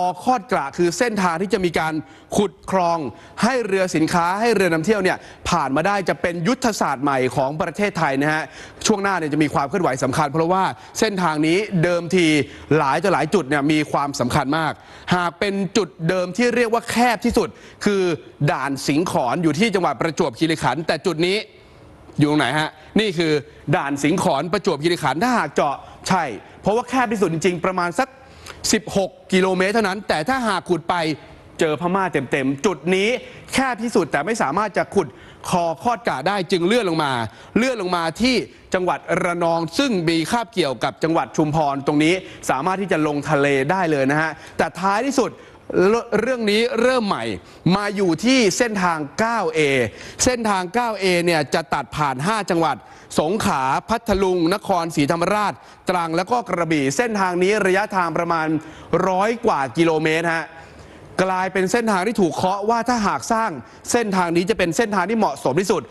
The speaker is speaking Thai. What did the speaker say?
อคอดกระคือเส้นทางที่จะมีการขุดคลอง ให้เรือสินค้าให้เรือนำเที่ยวเนี่ยผ่านมาได้จะเป็นยุทธศาสตร์ใหม่ของประเทศไทยนะฮะช่วงหน้าเนี่ยจะมีความเคลื่อนไหวสำคัญ เพราะว่าเส้นทางนี้เดิมทีหลายต่อหลายจุดเนี่ยมีความสำคัญมาก หากเป็นจุดเดิมที่เรียกว่าแคบที่สุด คือด่านสิงขอนอยู่ที่จังหวัดประจวบคีรีขันธ์แต่จุดนี้อยู่ตรงไหนฮะ นี่คือด่านสิงขอนประจวบคีรีขันธ์ถ้าหากเจาะใช่ เพราะว่าแคบที่สุดจริง ๆ ประมาณสัก 16 กิโลเมตรเท่านั้น แต่ถ้าหากขุดไปเจอพม่าเต็มๆ จุดนี้แคบที่สุดแต่ไม่สามารถจะขุดคอคอดกะได้จึงเลื่อนลงมา เลื่อนลงมาที่จังหวัดระนอง ซึ่งมีคาบเกี่ยวกับจังหวัดชุมพรตรงนี้ สามารถที่จะลงทะเลได้เลยนะฮะแต่ท้ายที่สุด เรื่องนี้เริ่มใหม่มาอยู่ที่เส้นทาง 9A เส้นทาง 9A เนี่ยจะตัดผ่าน 5 จังหวัด สงขลาพัทลุง นครศรีธรรมราช ตรังแล้วก็กระบี่ เส้นทางนี้ระยะทางประมาณร้อยกว่ากิโลเมตรฮะกลายเป็นเส้นทางที่ถูกเคาะว่าถ้าหากสร้างเส้นทางนี้จะเป็นเส้นทางที่เหมาะสมที่สุด